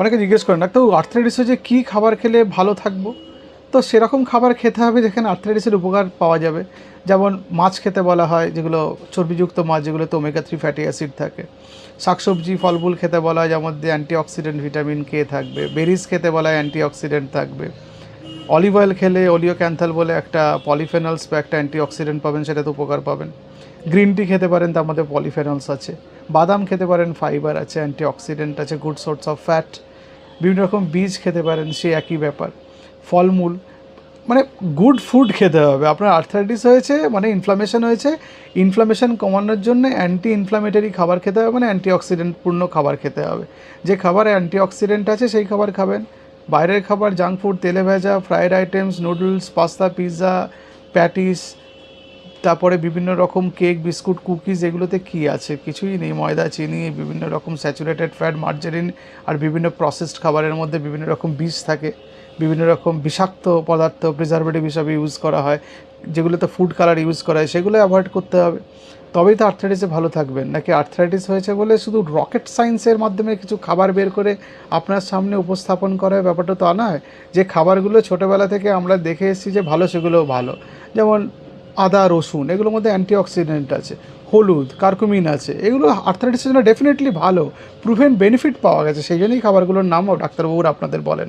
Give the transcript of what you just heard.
অনেকে জিজ্ঞেস করেন, ডাক্তারবাবু আর্থ্রাইটিস হচ্ছে কী খাবার খেলে ভালো থাকব? তো সেরকম খাবার খেতে হবে যেখানে আর্থ্রাইটিসের উপকার পাওয়া যাবে। যেমন মাছ খেতে বলা হয়, যেগুলো চর্বিযুক্ত মাছ যেগুলোতে ওমেগা থ্রি ফ্যাটি অ্যাসিড থাকে। শাকসবজি, ফলমূল খেতে বলা হয়, যার মধ্যে অ্যান্টিঅক্সিডেন্ট ভিটামিন কে থাকবে। বেরিজ খেতে বলা হয় অ্যান্টিঅক্সিডেন্ট থাকবে। অলিভ অয়েল খেলে অলিও ক্যান্থাল বলে একটা পলিফেনলস বা একটা অ্যান্টিঅক্সিডেন্ট পাবেন, সেটাতে উপকার পাবেন। গ্রিন টি খেতে পারেন, তার মধ্যে পলিফেনলস আছে। বাদাম খেতে পারেন ফাইবার আছে অ্যান্টিঅক্সিডেন্ট আছে গুড সোর্স অফ ফ্যাট বিভিন্ন রকম বীজ খেতে পারেন সে একই ব্যাপার। ফলমূল মানে গুড ফুড খেতে হবে। আপনার আর্থারাইটিস হয়েছে মানে ইনফ্লামেশন হয়েছে ইনফ্লামেশন কমানোর জন্য অ্যান্টি ইনফ্লামেটরি খাবার খেতে হবে মানে অ্যান্টিঅক্সিডেন্টপূর্ণ খাবার খেতে হবে। যে খাবারে অ্যান্টিঅক্সিডেন্ট আছে, সেই খাবার খাবেন। বাইরের খাবার জাঙ্ক ফুড তেলে ভেজা fried items noodles pasta pizza patties তারপরে বিভিন্ন রকম কেক, বিস্কুট, কুকিজ এগুলোতে কি আছে? কিছুই নেই, ময়দা, চিনি, বিভিন্ন রকম স্যাচুরেটেড ফ্যাট মার্জারিন আর বিভিন্ন প্রসেসড খাবারের মধ্যে বিভিন্ন রকম বিষ থাকে। বিভিন্ন রকম বিষাক্ত পদার্থ প্রিজারভেটিভ হিসাবে ইউজ করা হয়। যেগুলোতে ফুড কালার ইউজ করা হয় সেগুলো অ্যাভয়েড করতে হবে। তবেই তো আর্থ্রাইটিসে ভালো থাকবেন। নাকি আর্থ্রাইটিস হয়েছে বলে শুধু রকেট সায়েন্সের মাধ্যমে কিছু খাবার বের করে আপনার সামনে উপস্থাপন করা হয় ব্যাপারটা তো নয়। যে খাবারগুলো ছোটোবেলা থেকে আমরা দেখে এসেছি যে ভালো, সেগুলোও ভালো। যেমন আদা, রসুন, এগুলোর মধ্যে অ্যান্টিঅক্সিডেন্ট আছে, হলুদ কার্কুমিন আছে, এগুলো আর্থারাইটিসের জন্য ডেফিনেটলি ভালো প্রুভেন বেনিফিট পাওয়া গেছে, সেই জন্যই খাবারগুলোর নামও ডাক্তারবাবুরা আপনাদের বলেন।